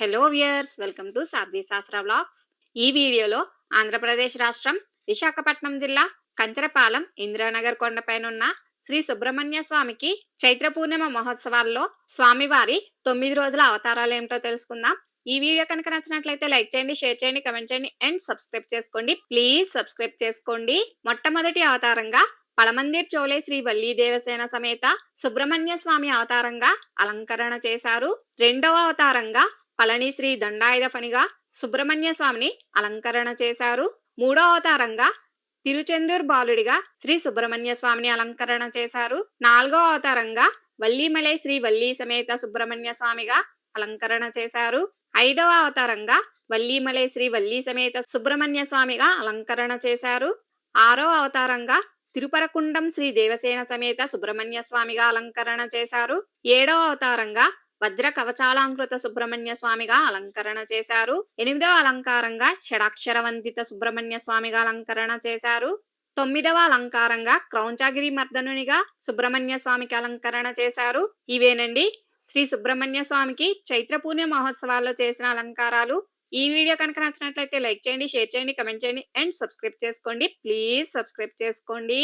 Hello viewers welcome to Sadhvi Shastra vlogs ఈ వీడియోలో ఆంధ్రప్రదేశ్ రాష్ట్రం విశాఖపట్నం జిల్లా కంచరపాలెం ఇందిరానగర్ కొండపైనున్న శ్రీ సుబ్రహ్మణ్య స్వామికి చైత్ర పూర్ణిమ మహోత్సవాల్లో స్వామివారి తొమ్మిది రోజుల అవతారాలు ఏమిటో తెలుసుకుందాం. ఈ వీడియో కనుక నచ్చినట్లయితే లైక్ చేయండి షేర్ చేయండి కమెంట్ చేయండి అండ్ సబ్స్క్రైబ్ చేసుకోండి. ప్లీజ్ సబ్స్క్రైబ్ చేసుకోండి. మొట్టమొదటి అవతారంగా పళమందిర్ చోలే శ్రీ వల్లీ దేవసేన సమేత సుబ్రహ్మణ్య స్వామి అవతారంగా అలంకరణ చేశారు. రెండవ అవతారంగా పళని శ్రీ దండాయుధ పనిగా సుబ్రహ్మణ్య స్వామిని అలంకరణ చేశారు. మూడో అవతారంగా తిరుచెందూర్ బాలుడిగా శ్రీ సుబ్రహ్మణ్య స్వామిని అలంకరణ చేశారు. నాలుగో అవతారంగా వల్లీమలై శ్రీ వల్లీ సమేత సుబ్రహ్మణ్య స్వామిగా అలంకరణ చేశారు. ఐదవ అవతారంగా వల్లీమలై శ్రీ వల్లీ సమేత సుబ్రహ్మణ్య స్వామిగా అలంకరణ చేశారు. ఆరో అవతారంగా తిరుపరకుండం శ్రీ దేవసేన సమేత సుబ్రహ్మణ్య స్వామిగా అలంకరణ చేశారు. ఏడవ అవతారంగా వజ్ర కవచాలంకృత సుబ్రహ్మణ్య స్వామిగా అలంకరణ చేశారు. ఎనిమిదవ అలంకారంగా షడాక్షర వందిత సుబ్రహ్మణ్య స్వామిగా అలంకరణ చేశారు. తొమ్మిదవ అలంకారంగా క్రౌంచాగిరి మర్దనునిగా సుబ్రహ్మణ్య స్వామికి అలంకరణ చేశారు. ఇవేనండి? శ్రీ సుబ్రహ్మణ్య స్వామికి చైత్ర పూర్ణ మహోత్సవాల్లో చేసిన అలంకారాలు. ఈ వీడియో కనుక నచ్చినట్లయితే లైక్ చేయండి షేర్ చేయండి కమెంట్ చేయండి అండ్ సబ్స్క్రైబ్ చేసుకోండి. ప్లీజ్ సబ్స్క్రైబ్ చేసుకోండి.